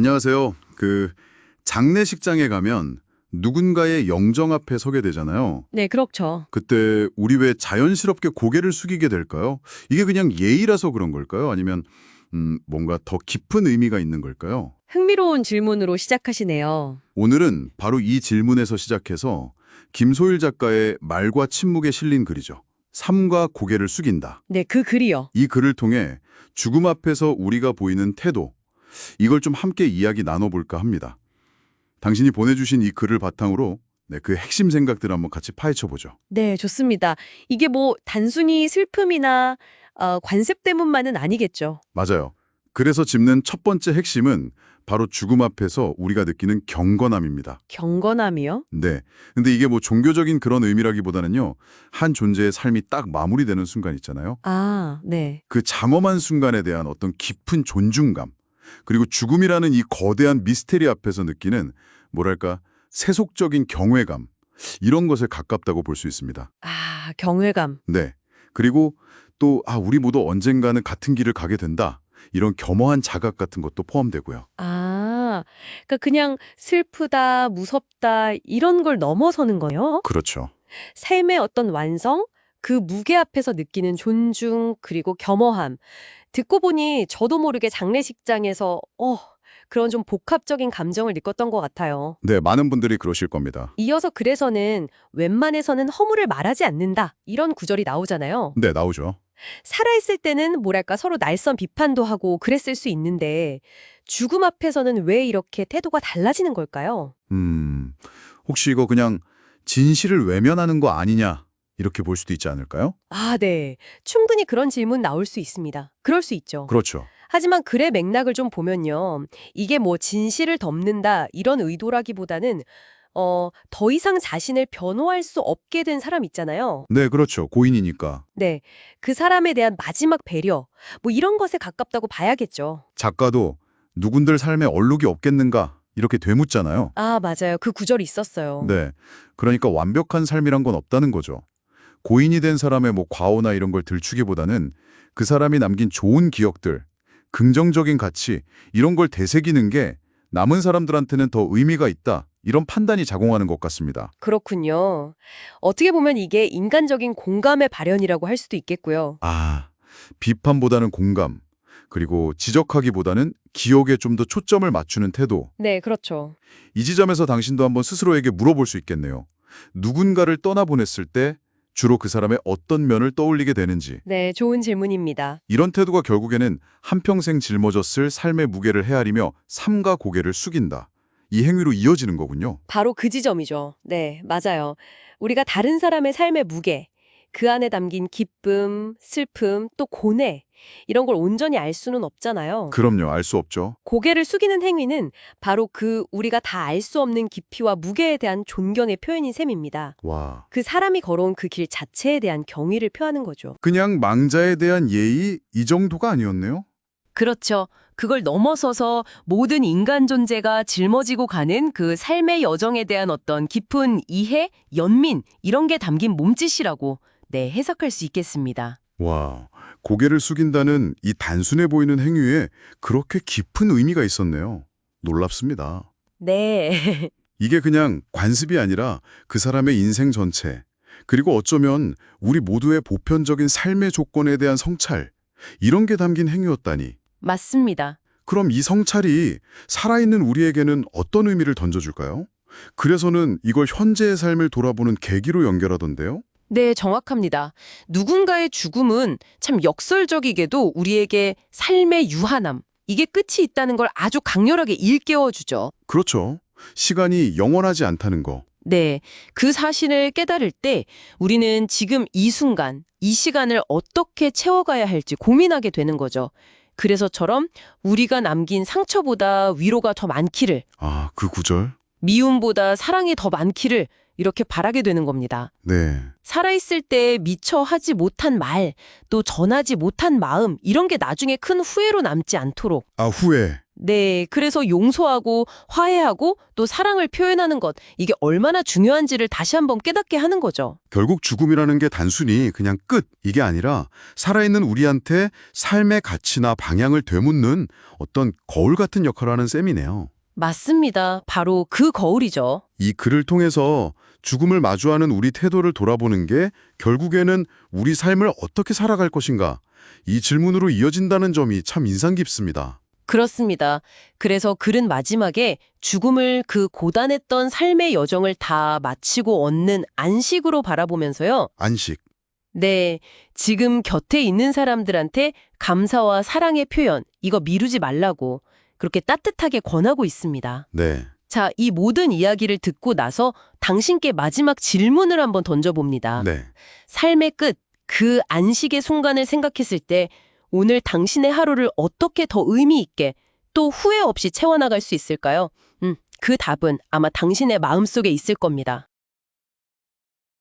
안녕하세요. 그 장례식장에 가면 누군가의 영정 앞에 서게 되잖아요. 네, 그렇죠. 그때 우리 왜 자연스럽게 고개를 숙이게 될까요? 이게 그냥 예의라서 그런 걸까요? 아니면 음, 뭔가 더 깊은 의미가 있는 걸까요? 흥미로운 질문으로 시작하시네요. 오늘은 바로 이 질문에서 시작해서 김소일 작가의 말과 침묵에 실린 글이죠. 삶과 고개를 숙인다. 네, 그 글이요. 이 글을 통해 죽음 앞에서 우리가 보이는 태도, 이걸 좀 함께 이야기 나눠볼까 합니다. 당신이 보내주신 이 글을 바탕으로 네, 그 핵심 생각들 한번 같이 파헤쳐보죠. 네, 좋습니다. 이게 뭐 단순히 슬픔이나 어, 관습 때문만은 아니겠죠. 맞아요. 그래서 짚는 첫 번째 핵심은 바로 죽음 앞에서 우리가 느끼는 경건함입니다. 경건함이요? 네. 근데 이게 뭐 종교적인 그런 의미라기보다는요. 한 존재의 삶이 딱 마무리되는 순간 있잖아요. 아, 네. 그 장엄한 순간에 대한 어떤 깊은 존중감, 그리고 죽음이라는 이 거대한 미스테리 앞에서 느끼는 뭐랄까 세속적인 경외감, 이런 것에 가깝다고 볼 수 있습니다. 아, 경외감. 네. 그리고 또 아, 우리 모두 언젠가는 같은 길을 가게 된다. 이런 겸허한 자각 같은 것도 포함되고요. 아, 그러니까 그냥 슬프다, 무섭다 이런 걸 넘어서는 거요. 그렇죠. 삶의 어떤 완성, 그 무게 앞에서 느끼는 존중 그리고 겸허함. 듣고 보니 저도 모르게 장례식장에서 어, 그런 좀 복합적인 감정을 느꼈던 것 같아요. 네, 많은 분들이 그러실 겁니다. 이어서 글에서는 웬만해서는 허물을 말하지 않는다 이런 구절이 나오잖아요. 네, 나오죠. 살아있을 때는 뭐랄까 서로 날선 비판도 하고 그랬을 수 있는데 죽음 앞에서는 왜 이렇게 태도가 달라지는 걸까요? 음, 혹시 이거 그냥 진실을 외면하는 거 아니냐 이렇게 볼 수도 있지 않을까요? 아, 네. 충분히 그런 질문 나올 수 있습니다. 그럴 수 있죠. 그렇죠. 하지만 글의 맥락을 좀 보면요. 이게 뭐 진실을 덮는다 이런 의도라기보다는 어, 더 이상 자신을 변호할 수 없게 된 사람 있잖아요. 네, 그렇죠. 고인이니까. 네. 그 사람에 대한 마지막 배려, 뭐 이런 것에 가깝다고 봐야겠죠. 작가도 누군들 삶에 얼룩이 없겠는가 이렇게 되묻잖아요. 아, 맞아요. 그 구절이 있었어요. 네. 그러니까 완벽한 삶이란 건 없다는 거죠. 고인이 된 사람의 뭐 과오나 이런 걸 들추기보다는 그 사람이 남긴 좋은 기억들, 긍정적인 가치 이런 걸 되새기는 게 남은 사람들한테는 더 의미가 있다. 이런 판단이 작용하는 것 같습니다. 그렇군요. 어떻게 보면 이게 인간적인 공감의 발현이라고 할 수도 있겠고요. 아, 비판보다는 공감, 그리고 지적하기보다는 기억에 좀 더 초점을 맞추는 태도. 네, 그렇죠. 이 지점에서 당신도 한번 스스로에게 물어볼 수 있겠네요. 누군가를 떠나보냈을 때 주로 그 사람의 어떤 면을 떠올리게 되는지. 네, 좋은 질문입니다. 이런 태도가 결국에는 한평생 짊어졌을 삶의 무게를 헤아리며 삼가 고개를 숙인다. 이 행위로 이어지는 거군요. 바로 그 지점이죠. 네, 맞아요. 우리가 다른 사람의 삶의 무게, 그 안에 담긴 기쁨, 슬픔, 또 고뇌, 이런 걸 온전히 알 수는 없잖아요. 그럼요. 알 수 없죠. 고개를 숙이는 행위는 바로 그 우리가 다 알 수 없는 깊이와 무게에 대한 존경의 표현인 셈입니다. 와. 그 사람이 걸어온 그 길 자체에 대한 경의를 표하는 거죠. 그냥 망자에 대한 예의 이 정도가 아니었네요. 그렇죠. 그걸 넘어서서 모든 인간 존재가 짊어지고 가는 그 삶의 여정에 대한 어떤 깊은 이해, 연민 이런 게 담긴 몸짓이라고 네, 해석할 수 있겠습니다. 와. 고개를 숙인다는 이 단순해 보이는 행위에 그렇게 깊은 의미가 있었네요. 놀랍습니다. 네. 이게 그냥 관습이 아니라 그 사람의 인생 전체, 그리고 어쩌면 우리 모두의 보편적인 삶의 조건에 대한 성찰, 이런 게 담긴 행위였다니. 맞습니다. 그럼 이 성찰이 살아있는 우리에게는 어떤 의미를 던져줄까요? 그래서는 이걸 현재의 삶을 돌아보는 계기로 연결하던데요? 네, 정확합니다. 누군가의 죽음은 참 역설적이게도 우리에게 삶의 유한함, 이게 끝이 있다는 걸 아주 강렬하게 일깨워 주죠. 그렇죠. 시간이 영원하지 않다는 거. 네, 그 사실을 깨달을 때 우리는 지금 이 순간, 이 시간을 어떻게 채워가야 할지 고민하게 되는 거죠. 그래서처럼 우리가 남긴 상처보다 위로가 더 많기를, 아, 그 구절? 미움보다 사랑이 더 많기를 이렇게 바라게 되는 겁니다. 네. 살아있을 때 미처 하지 못한 말, 또 전하지 못한 마음, 이런 게 나중에 큰 후회로 남지 않도록 아, 후회. 네, 그래서 용서하고 화해하고 또 사랑을 표현하는 것, 이게 얼마나 중요한지를 다시 한번 깨닫게 하는 거죠. 결국 죽음이라는 게 단순히 그냥 끝 이게 아니라 살아있는 우리한테 삶의 가치나 방향을 되묻는 어떤 거울 같은 역할을 하는 셈이네요. 맞습니다. 바로 그 거울이죠. 이 글을 통해서 죽음을 마주하는 우리 태도를 돌아보는 게 결국에는 우리 삶을 어떻게 살아갈 것인가 이 질문으로 이어진다는 점이 참 인상 깊습니다. 그렇습니다. 그래서 글은 마지막에 죽음을 그 고단했던 삶의 여정을 다 마치고 얻는 안식으로 바라보면서요. 안식. 네, 지금 곁에 있는 사람들한테 감사와 사랑의 표현, 이거 미루지 말라고 그렇게 따뜻하게 권하고 있습니다. 네. 자, 이 모든 이야기를 듣고 나서 당신께 마지막 질문을 한번 던져봅니다. 네. 삶의 끝, 그 안식의 순간을 생각했을 때 오늘 당신의 하루를 어떻게 더 의미 있게 또 후회 없이 채워나갈 수 있을까요? 음, 그 답은 아마 당신의 마음속에 있을 겁니다.